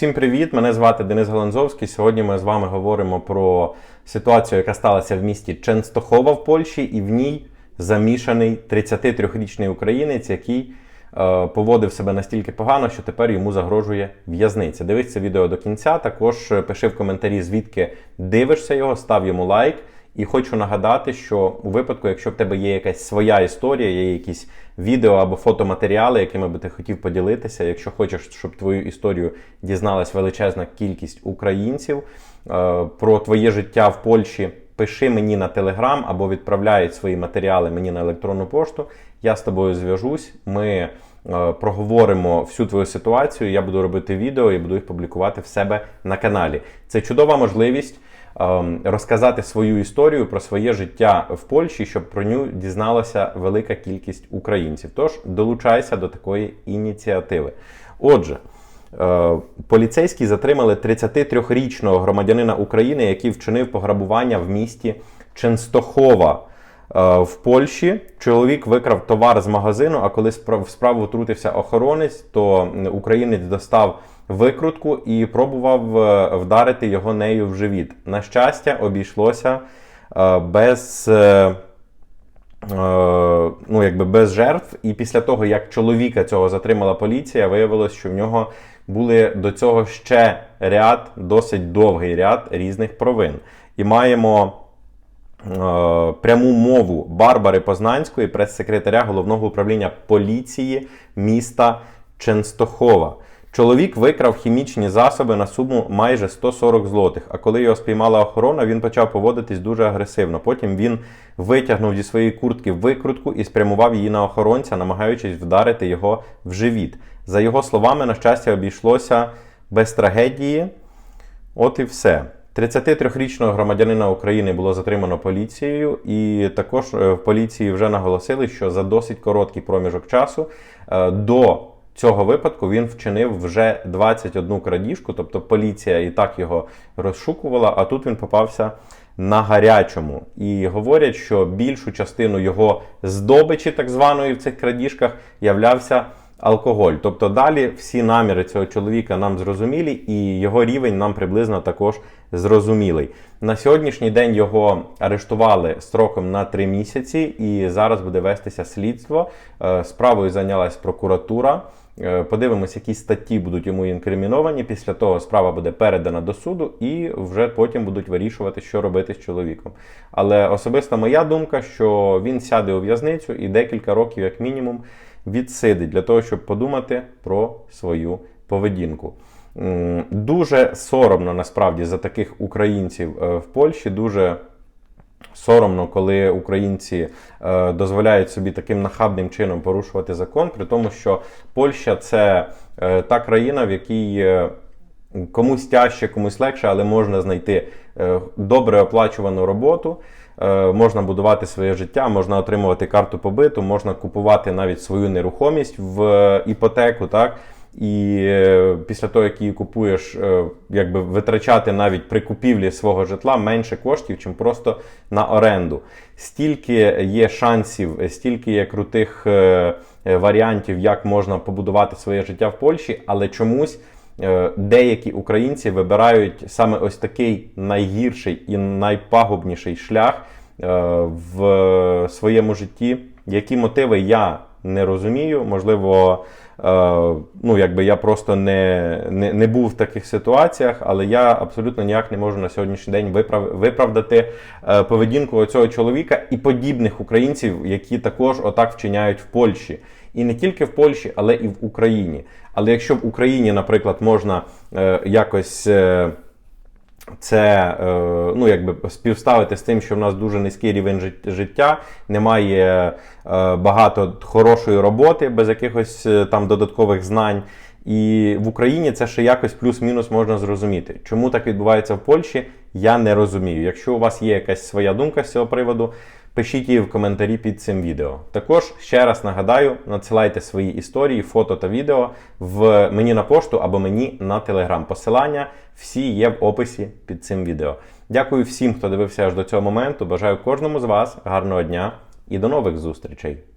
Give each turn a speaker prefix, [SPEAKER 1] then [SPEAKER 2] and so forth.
[SPEAKER 1] Всім привіт! Мене звати Денис Галанзовський. Сьогодні ми з вами говоримо про ситуацію, яка сталася в місті Ченстохова в Польщі, і в ній замішаний 33-річний українець, який е, поводив себе настільки погано, що тепер йому загрожує в'язниця. Дивись це відео до кінця. Також пиши в коментарі, звідки дивишся його, став йому лайк. І хочу нагадати, що у випадку, якщо в тебе є якась своя історія, є якісь відео або фотоматеріали, якими би ти хотів поділитися, якщо хочеш, щоб твою історію дізналась величезна кількість українців е, про твоє життя в Польщі, пиши мені на телеграм або відправляй свої матеріали мені на електронну пошту. Я з тобою зв'яжусь. Ми проговоримо всю твою ситуацію. Я буду робити відео і буду їх публікувати в себе на каналі. Це чудова можливість ем, розказати свою історію про своє життя в Польщі, щоб про нього дізналася велика кількість українців. Тож долучайся до такої ініціативи. Отже. Е, Поліцейські затримали 33-річного громадянина України, який вчинив пограбування в місті Ченстохова е, в Польщі. Чоловік викрав товар з магазину. А коли в справу втрутився охоронець, то українець достав викрутку і пробував е, вдарити його нею в живіт. На щастя, обійшлося е, без. е, Е, ну, якби без жертв. І після того, як чоловіка цього затримала поліція, виявилось, що в нього були до цього ще ряд, досить довгий ряд різних провин. І маємо е, пряму мову Барбари Познанської, прес-секретаря головного управління поліції міста Ченстохова. Чоловік викрав хімічні засоби на суму майже 140 злотих. А коли його спіймала охорона, він почав поводитись дуже агресивно. Потім він витягнув зі своєї куртки викрутку і спрямував її на охоронця, намагаючись вдарити його в живіт. За його словами, на щастя, обійшлося без трагедії. От і все. 33-річного громадянина України було затримано поліцією, і також е, в поліції вже наголосили, що за досить короткий проміжок часу е, до цього випадку він вчинив вже 21 крадіжку, тобто поліція і так його розшукувала, а тут він попався на гарячому. І говорять, що більшу частину його здобичі, так званої в цих крадіжках, являвся алкоголь. Тобто далі всі наміри цього чоловіка нам зрозумілі, і його рівень нам приблизно також зрозумілий. На сьогоднішній день його арештували строком на 3 місяці, і зараз буде вестися слідство. Е, Справою зайнялась прокуратура. Е, Подивимось, які статті будуть йому інкриміновані. Після того справа буде передана до суду, і вже потім будуть вирішувати, що робити з чоловіком. Але особиста моя думка, що він сяде у в'язницю і декілька років, як мінімум, відсидить для того, щоб подумати про свою поведінку. Дуже соромно насправді за таких українців е, в Польщі. Дуже соромно, коли українці е, дозволяють собі таким нахабним чином порушувати закон, при тому, що Польща це е, та країна, в якій комусь тяжче, комусь легше, але можна знайти добре оплачувану роботу. Е, Можна будувати своє життя, можна отримувати карту побиту, можна купувати навіть свою нерухомість в е, іпотеку, так і е, після того, як її купуєш, якби витрачати навіть при купівлі свого житла менше коштів, чим просто на оренду. Стільки є шансів, стільки є крутих варіантів, як можна побудувати своє життя в Польщі, але чомусь. Е, Деякі українці вибирають саме ось такий найгірший і найпагубніший шлях е, в своєму житті. Які мотиви я не розумію. Можливо, е, ну якби я просто не, не, не був в таких ситуаціях, але я абсолютно ніяк не можу на сьогоднішній день виправ, виправдати е, поведінку цього чоловіка і подібних українців, які також отак вчиняють в Польщі. І не тільки в Польщі, але і в Україні. Але якщо в Україні, наприклад, можна е, якось. Це е, ну, якби співставити з тим, що в нас дуже низький рівень жит- життя, немає е, багато хорошої роботи без якихось е, там додаткових знань. І в Україні це ще якось плюс-мінус можна зрозуміти. Чому так відбувається в Польщі, я не розумію. Якщо у вас є якась своя думка з цього приводу, пишіть її в коментарі під цим відео. Також ще раз нагадаю, надсилайте свої історії, фото та відео в мені на пошту або мені на телеграм. Посилання всі є в описі під цим відео. Дякую всім, хто дивився аж до цього моменту. Бажаю кожному з вас гарного дня і до нових зустрічей!